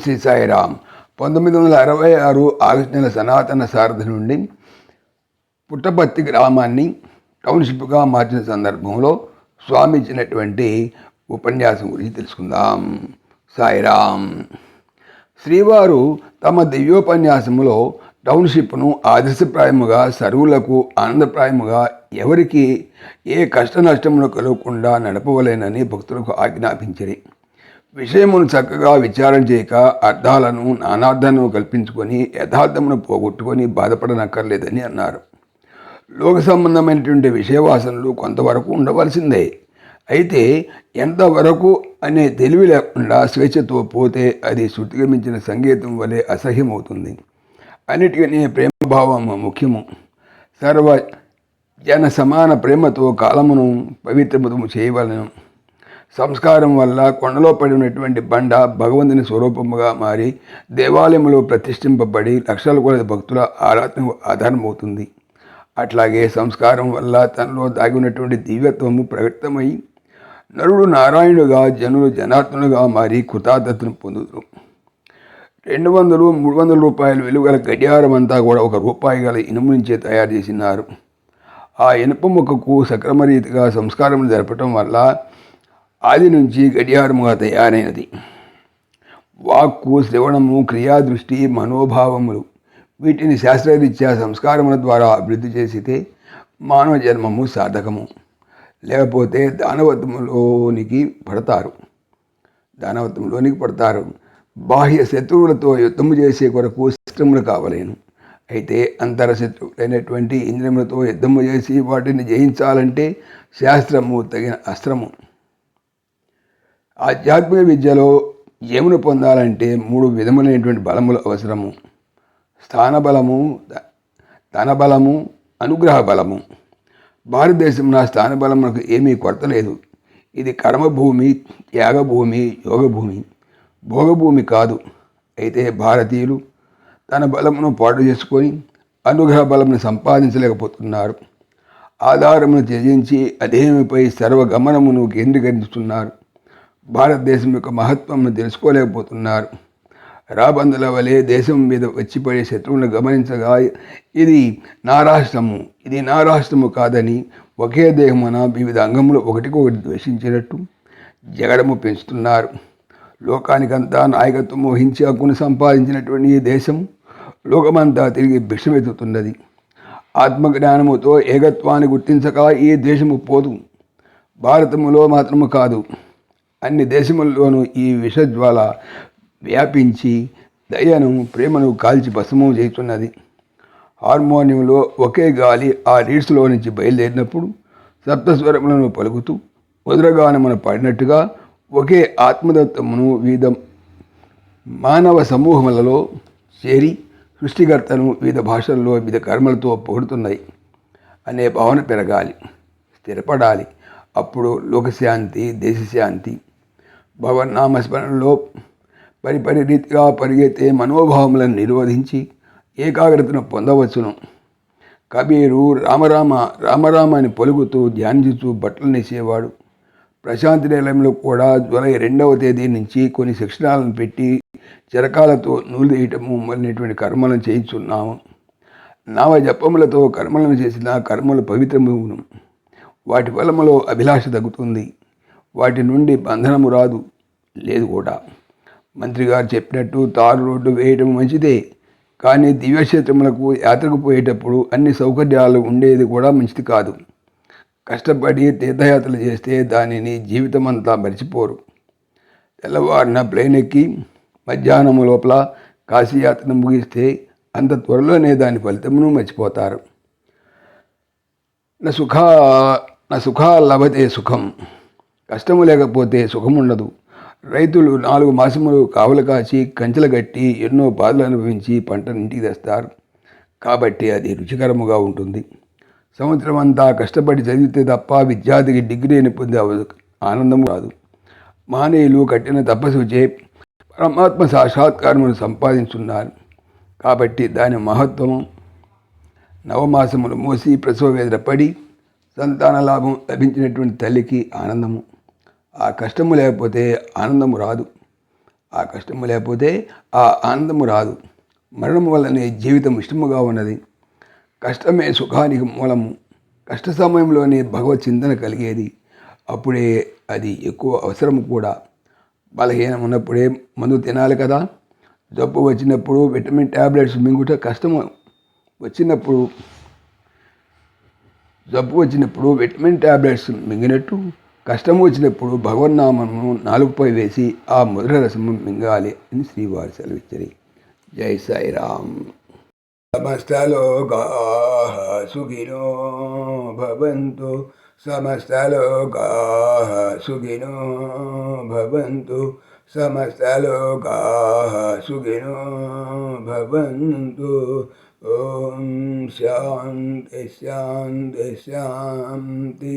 శ్రీ సాయిరామ్. పంతొమ్మిది వందల అరవై ఆరు ఆగస్టు నెల సనాతన సారథి నుండి పుట్టపత్తి గ్రామాన్ని టౌన్షిప్గా మార్చిన సందర్భంలో స్వామి ఇచ్చినటువంటి ఉపన్యాసం గురించి తెలుసుకుందాం. సాయిరామ్. శ్రీవారు తమ దివ్యోపన్యాసములో టౌన్షిప్ను ఆదర్శప్రాయముగా సర్వులకు ఆనందప్రాయముగా ఎవరికి ఏ కష్ట నష్టములు కలగకుండా నడపవలేనని భక్తులకు ఆజ్ఞాపించరి. విషయమును చక్కగా విచారం చేయక అర్థాలను నానార్థాలను కల్పించుకొని యథార్థమును పోగొట్టుకొని బాధపడనక్కర్లేదని అన్నారు. లోక సంబంధమైనటువంటి విషయవాసనలు కొంతవరకు ఉండవలసిందే. అయితే ఎంతవరకు అనే తెలివి లేకుండా స్వేచ్ఛతో పోతే అది శృతిగమించిన సంగీతం వలె అసహ్యమవుతుంది. అన్నిటికనే ప్రేమభావం ముఖ్యము. సర్వ జన సమాన ప్రేమతో కాలమును పవిత్రముతము చేయవలను. సంస్కారం వల్ల కొండలో పడినటువంటి బండ భగవంతుని స్వరూపముగా మారి దేవాలయంలో ప్రతిష్ఠింపబడి లక్షల కొలది భక్తుల ఆరాధన ఆధారమవుతుంది. అట్లాగే సంస్కారం వల్ల తనలో దాగి ఉన్నటువంటి దివ్యత్వము ప్రకటితమై నరుడు నారాయణుడుగా జనులు జనార్దనుడుగా మారి కృతార్థతను పొందుతారు రెండు వందలు మూడు వందల రూపాయలు విలువగల గడియారం అంతా కూడా ఒక రూపాయి గల ఇనుము నుంచే తయారు చేసినారు. ఆ ఇనుప మొక్కకు సక్రమ రీతిగా సంస్కారం జరపటం వల్ల ఆది నుంచి గడియారముగా తయారైనది. వాక్కు శ్రవణము క్రియాదృష్టి మనోభావములు వీటిని శాస్త్రరీత్యా సంస్కారముల ద్వారా అభివృద్ధి చేసితే మానవ జన్మము సాధకము లేకపోతే దానవత్వంలోనికి పడతారు. దానవత్వంలోనికి పడతారు. బాహ్య శత్రువులతో యుద్ధము చేసే కొరకు శస్త్రములు కావలేను. అయితే అంతర శత్రువులైనటువంటి ఇంద్రియములతో యుద్ధము చేసి వాటిని జయించాలంటే శాస్త్రము తగిన అస్త్రము. ఆధ్యాత్మిక విద్యలో ఏమును పొందాలంటే మూడు విధములైనటువంటి బలములు అవసరము. స్థానబలము ధనబలము అనుగ్రహ బలము. భారతదేశం నా స్థానబలం మనకు ఏమీ కొరత లేదు. ఇది కర్మభూమి త్యాగభూమి యోగభూమి. భోగభూమి కాదు. అయితే భారతీయులు తన బలమును పాటు చేసుకొని అనుగ్రహ బలమును సంపాదించలేకపోతున్నారు. ఆధారమును త్యజించి అదేమిపై సర్వగమనమును కేంద్రీకరిస్తున్నారు. భారతదేశం యొక్క మహత్వంను తెలుసుకోలేకపోతున్నారు. రాబందుల వలె దేశం మీద వచ్చిపడే శత్రువులను గమనించగా ఇది నా రాష్ట్రము ఇది నా రాష్ట్రము కాదని ఒకే దేహమున వివిధ అంగములు ఒకటికొకటి ద్వేషించినట్టు జగడము పెంచుతున్నారు. లోకానికంతా నాయకత్వం వహించి హక్కును సంపాదించినటువంటి ఈ దేశం లోకమంతా తిరిగి భిక్షమెత్తుతున్నది. ఆత్మజ్ఞానముతో ఏకత్వాన్ని గుర్తించక ఈ దేశము పోదు. భారతములో మాత్రము కాదు. అన్ని దేశముల్లోనూ ఈ విషజ్వాల వ్యాపించి దయను ప్రేమను కాల్చి భస్మం చేస్తున్నది హార్మోనియంలో ఒకే గాలి ఆ రీడ్స్లో నుంచి బయలుదేరినప్పుడు సప్తస్వరములను పలుకుతూ ఉదరగానమును పాడినట్టుగా ఒకే ఆత్మదత్తమును వివిధ మానవ సమూహములలో చేరి సృష్టికర్తను వివిధ భాషల్లో వివిధ కర్మలతో పొగుడుతున్నాయి అనే భావన పెరగాలి స్థిరపడాలి. అప్పుడు లోకశాంతి దేశశాంతి భగవన్నామస్మరణలో పరిపరి రీతిగా పరిగెత్తే మనోభావములను నిరోధించి ఏకాగ్రతను పొందవచ్చును. కబీరు రామరామ రామరామ అని పలుకుతూ ధ్యానించుతూ బట్టలు నేసేవాడు. ప్రశాంతి నిలయంలో కూడా జూలై రెండవ తేదీ నుంచి కొన్ని శిక్షణాలను పెట్టి చిరకాలతో నూలు తీయటము మొదలైనటువంటి కర్మలను చేయించున్నాము. నావ జపములతో కర్మలను చేసిన కర్మలు పవిత్రమును వాటి ఫలములో అభిలాష తగ్గుతుంది. వాటి నుండి బంధనము రాదు. లేదు కూడా. మంత్రి గారు చెప్పినట్టు తారు రోడ్డు వేయటం మంచిదే. కానీ దివ్యక్షేత్రములకు యాత్రకు పోయేటప్పుడు అన్ని సౌకర్యాలు ఉండేది కూడా మంచిది కాదు. కష్టపడి తీర్థయాత్రలు చేస్తే దానిని జీవితం అంతా మర్చిపోరు. తెల్లవారిన ప్లేన్ ఎక్కి మధ్యాహ్నం లోపల కాశీయాత్రను ముగిస్తే అంత త్వరలోనే దాని ఫలితమును మర్చిపోతారు. నా సుఖ నా సుఖ లభతే సుఖం. కష్టము లేకపోతే సుఖం ఉండదు రైతులు నాలుగు మాసములు కావలు కాచి కంచెలు కట్టి ఎన్నో బాధలు అనుభవించి పంటను ఇంటికి తెస్తారు. కాబట్టి అది రుచికరముగా ఉంటుంది. సంవత్సరం అంతా కష్టపడి చదివితే తప్ప విద్యార్థికి డిగ్రీని పొందే ఆనందం రాదు. మానేయులు కట్టిన తపస్సు చే పరమాత్మ సాక్షాత్కారమును సంపాదించున్నారు. కాబట్టి దాని మహత్వం నవమాసములు మోసి ప్రసవ వేదన పడి సంతాన లాభం లభించినటువంటి తల్లికి ఆనందము. ఆ కష్టము లేకపోతే ఆనందము రాదు. ఆ కష్టము లేకపోతే ఆ ఆనందము రాదు. మరణం వల్లనే జీవితం ఇష్టముగా ఉన్నది. కష్టమే సుఖానికి మూలము. కష్ట సమయంలోనే భగవత్ చింతన కలిగేది. అప్పుడే అది ఎక్కువ అవసరం కూడా. బలహీనం ఉన్నప్పుడే మందు తినాలి కదా. జబ్బు వచ్చినప్పుడు విటమిన్ ట్యాబ్లెట్స్ మింగుట కష్టము. వచ్చినప్పుడు జబ్బు వచ్చినప్పుడు విటమిన్ ట్యాబ్లెట్స్ మింగినట్టు కష్టం వచ్చినప్పుడు భగవన్నామను నాలుగుపై వేసి ఆ మధుర రసము మింగాలి అని శ్రీవారి సెలవిచ్చరి. జై సాయిరామ్. సమస్తలోకా సుఖినో భవంతు. సమస్తలోకా సుఖినో భవంతు. సమస్తలోకా సుఖినో భవంతు. ఓం శాంతి శాంతి శాంతి.